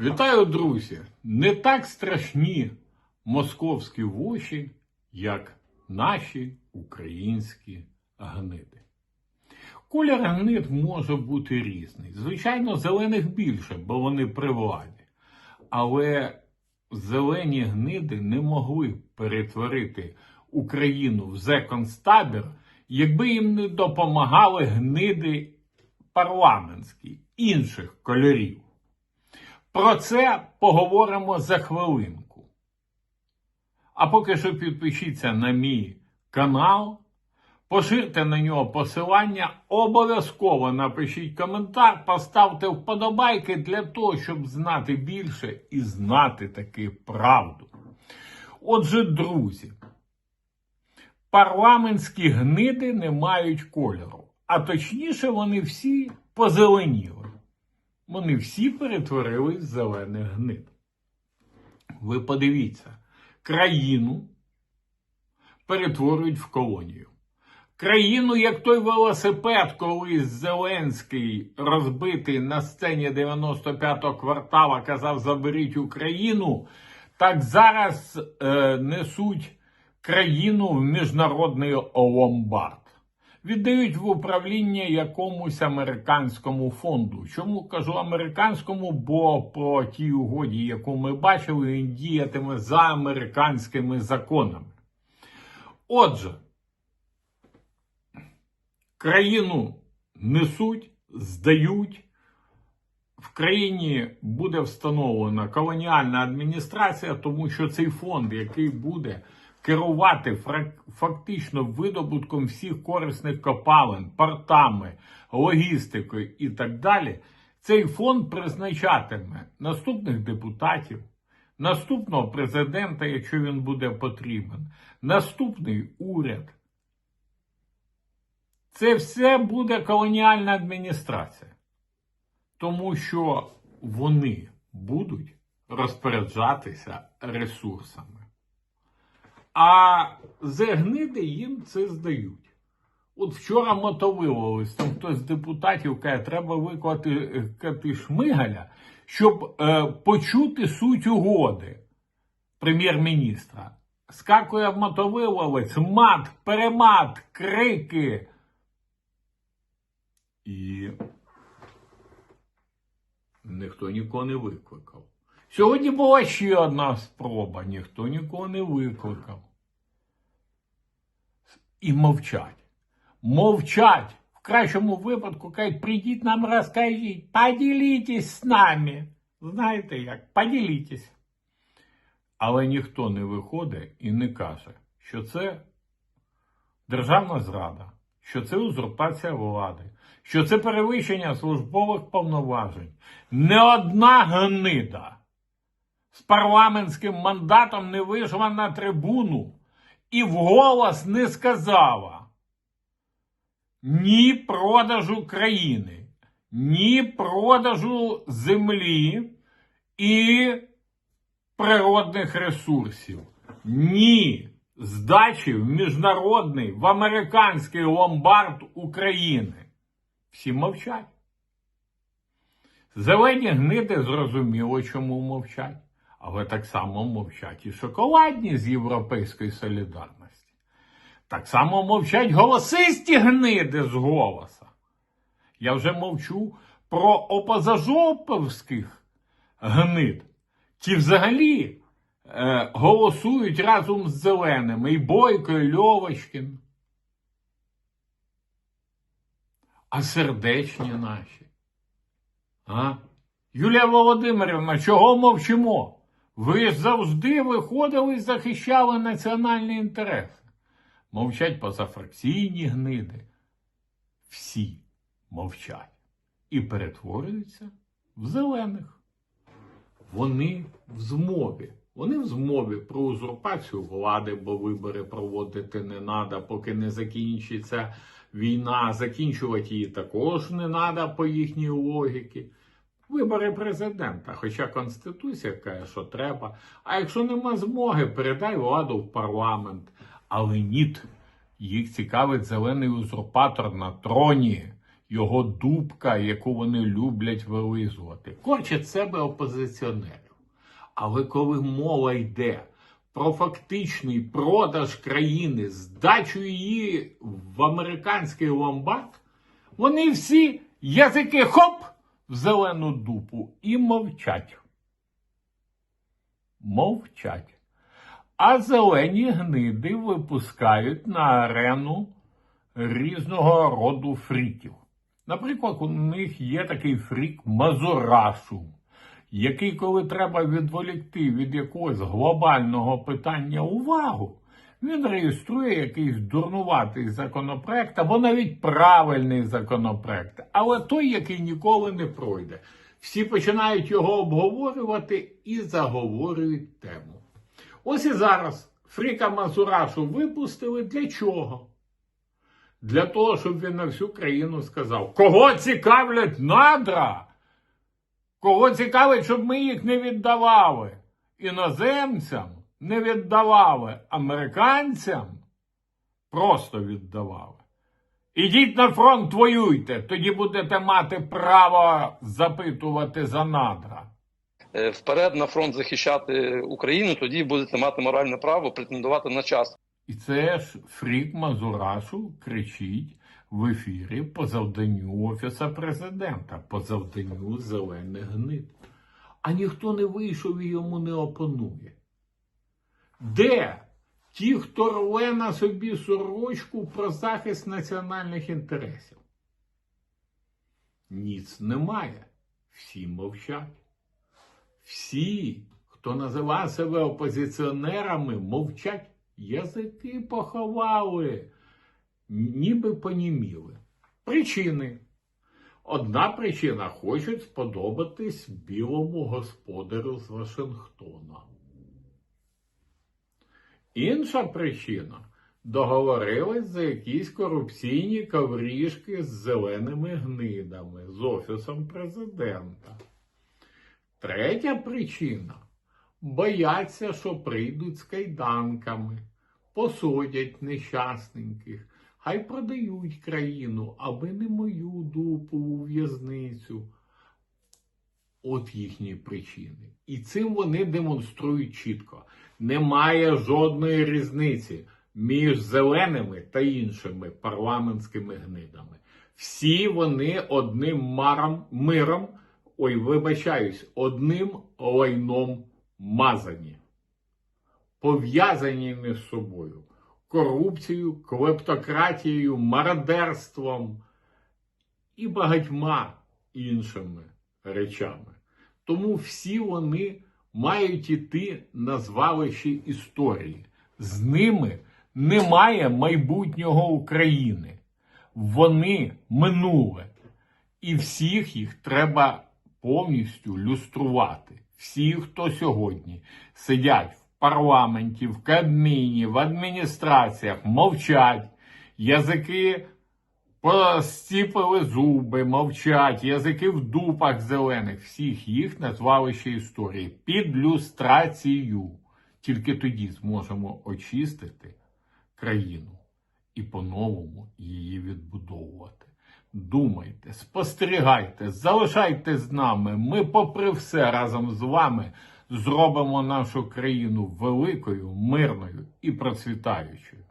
Вітаю, друзі! Не так страшні московські воші, як наші українські гниди. Колір гнид може бути різний. Звичайно, зелених більше, бо вони при владі. Але зелені гниди не могли перетворити Україну в зеконстабір, якби їм не допомагали гниди парламентські інших кольорів. Про це поговоримо за хвилинку. А поки що підпишіться на мій канал, поширте на нього посилання, обов'язково напишіть коментар, поставте вподобайки для того, щоб знати більше і знати таки правду. Отже, друзі, парламентські гниди не мають кольору, а точніше, вони всі позеленіли вони всі перетворились в зелених гнид. Ви подивіться, країну перетворюють в колонію. Країну, як той велосипед, колись Зеленський розбитий на сцені 95-го квартала, казав: заберіть Україну, так зараз е, несуть країну в міжнародний ломбард віддають в управління якомусь американському фонду. Чому кажу американському? Бо по тій угоді, яку ми бачили, він діятиме за американськими законами. Отже, країну несуть, здають. В країні буде встановлена колоніальна адміністрація, тому що цей фонд, який буде керувати фактично видобутком всіх корисних копалин, портами, логістикою і так далі, цей фонд призначатиме наступних депутатів, наступного президента, якщо він буде потрібен, наступний уряд. Це все буде колоніальна адміністрація, тому що вони будуть розпоряджатися ресурсами. А зегниди їм це здають. От вчора мотовиловись, там хтось з депутатів каже, треба викликати Шмигаля, щоб е, почути суть угоди прем'єр-міністра. Скакує мотовиловець, мат, перемат, крики. І ніхто нікого не викликав. Сьогодні була ще одна спроба, ніхто нікого не викликав. І мовчать. Мовчать. В кращому випадку кажуть, прийдіть нам розкажіть, поділітесь з нами. Знаєте як? Поділітесь. Але ніхто не виходить і не каже, що це державна зрада, що це узурпація влади, що це перевищення службових повноважень. Не одна гнида з парламентським мандатом не вийшла на трибуну і вголос не сказала ні продажу країни, ні продажу землі і природних ресурсів, ні здачі в міжнародний, в американський ломбард України. Всі мовчать. Зелені гниди зрозуміло, чому мовчать але так само мовчать і шоколадні з Європейської солідарності. Так само мовчать голосисті гниди з голоса. Я вже мовчу про опозажоповських гнид. Ті взагалі е, голосують разом з зеленими і Бойко, і Льовочкін. А сердечні наші. А? Юлія Володимирівна, чого мовчимо? Ви завжди виходили і захищали національні інтереси. Мовчать позафракційні гниди. Всі мовчать і перетворюються в зелених. Вони в змові. Вони в змові про узурпацію влади, бо вибори проводити не треба, поки не закінчиться війна. Закінчувати її також не треба по їхній логіці вибори президента. Хоча Конституція каже, що треба. А якщо нема змоги, передай владу в парламент. Але ні, їх цікавить зелений узурпатор на троні. його дубка, яку вони люблять вилизувати. Корчать себе опозиціонерів. Але коли мова йде про фактичний продаж країни, здачу її в американський ломбард, вони всі язики хоп в зелену дупу і мовчать. Мовчать. А зелені гниди випускають на арену різного роду фріків. Наприклад, у них є такий фрік Мазурашу, який, коли треба відволікти від якогось глобального питання увагу, він реєструє якийсь дурнуватий законопроект або навіть правильний законопроект, але той, який ніколи не пройде. Всі починають його обговорювати і заговорюють тему. Ось і зараз Фріка Мазурашу випустили для чого? Для того, щоб він на всю країну сказав, кого цікавлять надра? Кого цікавить, щоб ми їх не віддавали іноземцям, не віддавали американцям, просто віддавали. Ідіть на фронт, воюйте, тоді будете мати право запитувати за надра. е, вперед на фронт захищати Україну, тоді будете мати моральне право претендувати на час. І це ж Фрік Мазурашу кричить в ефірі по завданню Офіса президента, по завданню зелених гнид. А ніхто не вийшов і йому не опонує. Де ті, хто рве на собі сорочку про захист національних інтересів? Ніц немає. Всі мовчать. Всі, хто називає себе опозиціонерами, мовчать. Язики поховали, ніби поніміли. Причини. Одна причина хочуть сподобатись білому господарю з Вашингтона. Інша причина договорились за якісь корупційні ковріжки з зеленими гнидами з Офісом президента. Третя причина бояться, що прийдуть з кайданками, посадять нещасненьких, хай продають країну, аби не мою дупу у в'язницю. От їхні причини. І цим вони демонструють чітко. Немає жодної різниці між зеленими та іншими парламентськими гнидами. Всі вони одним маром, миром, ой, вибачаюсь, одним лайном мазані, пов'язані між собою корупцією, клептократією, мародерством і багатьма іншими речами. Тому всі вони мають іти на звалище історії. З ними немає майбутнього України. Вони минуле. І всіх їх треба повністю люструвати. Всі, хто сьогодні сидять в парламенті, в Кабміні, в адміністраціях, мовчать, язики постіпили зуби, мовчать, язики в дупах зелених, всіх їх назвали ще історії під люстрацією. Тільки тоді зможемо очистити країну і по-новому її відбудовувати. Думайте, спостерігайте, залишайтесь з нами. Ми, попри все, разом з вами зробимо нашу країну великою, мирною і процвітаючою.